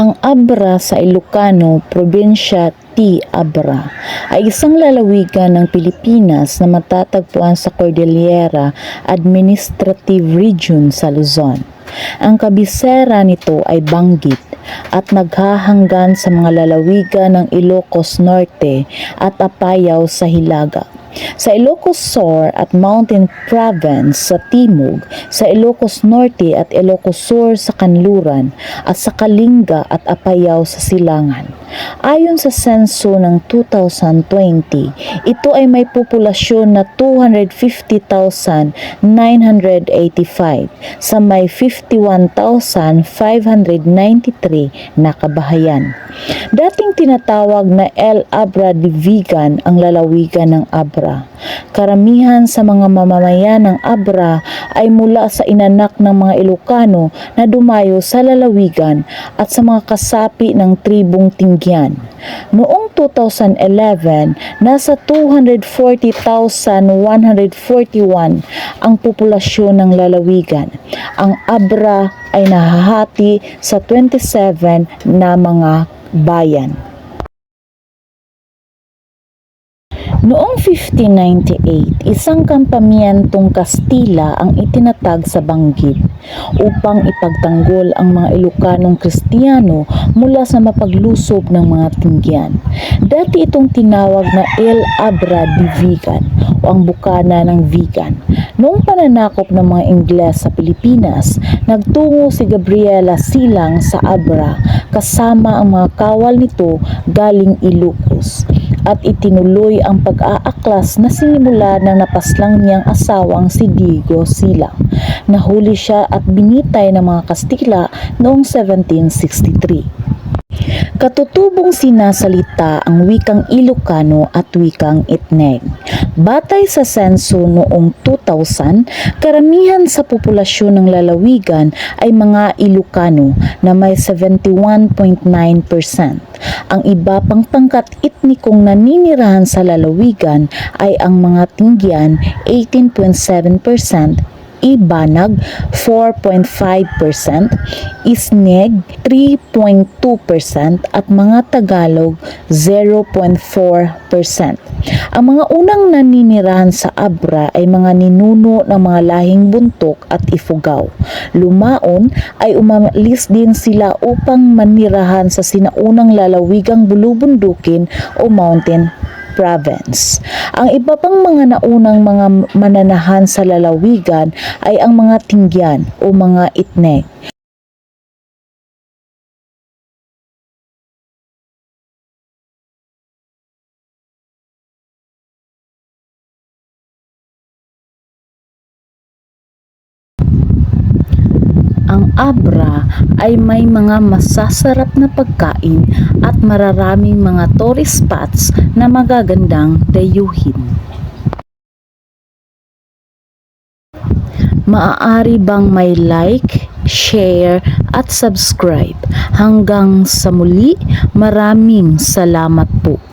Ang Abra sa Ilocano, probinsya T. Abra, ay isang lalawigan ng Pilipinas na matatagpuan sa Cordillera Administrative Region sa Luzon. Ang kabisera nito ay Banggit at naghahanggan sa mga lalawigan ng Ilocos Norte at Apayao sa Hilaga. Sa Ilocos Sur at Mountain Province sa Timog, sa Ilocos Norte at Ilocos Sur sa Kanluran, at sa Kalinga at Apayao sa Silangan. Ayon sa senso ng 2020, ito ay may populasyon na 250,985 sa may 51,593 na kabahayan. Dating tinatawag na El Abra Divigan ang lalawigan ng Abra. Karamihan sa mga mamamayan ng Abra ay mula sa inanak ng mga Ilocano na dumayo sa lalawigan at sa mga kasapi ng tribong Tingyan. Noong 2011, nasa 240,141 ang populasyon ng lalawigan. Ang Abra ay nahahati sa 27 na mga bayan. Noong 1598, isang kampamyentong Kastila ang itinatag sa Banggit upang ipagtanggol ang mga Ilocanong Kristiyano mula sa mapaglusob ng mga Tingyan. Dati itong tinawag na El Abra de Vigan o ang bukana ng Vigan. Noong pananakop ng mga Ingles sa Pilipinas, nagtungo si Gabriela Silang sa Abra kasama ang mga kawal nito galing Ilocos at itinuloy ang pag-aaklas na sinimula ng napaslang niyang asawang si Diego Silang. Nahuli siya at binitay ng mga Kastila noong 1763. Katutubong sinasalita ang wikang Ilocano at wikang Itneg. Batay sa senso noong 2000, karamihan sa populasyon ng lalawigan ay mga Ilocano na may 71.9%. Ang iba pang pangkat etnikong naninirahan sa lalawigan ay ang mga Tingyan 18.7%, Ibanag 4.5%, Isneg 3.2% at mga Tagalog 0.4%. Ang mga unang naninirahan sa Abra ay mga ninuno ng mga lahing buntok at ifugaw. Lumaon ay umalis din sila upang manirahan sa sinaunang lalawigang bulubundukin o mountain province. Ang iba pang mga naunang mga mananahan sa lalawigan ay ang mga Tingyan o mga Itneg. Ang Abra ay may mga masasarap na pagkain at mararaming mga tourist spots na magagandang dayuhin. Maaari bang may like, share at subscribe? Hanggang sa muli, maraming salamat po.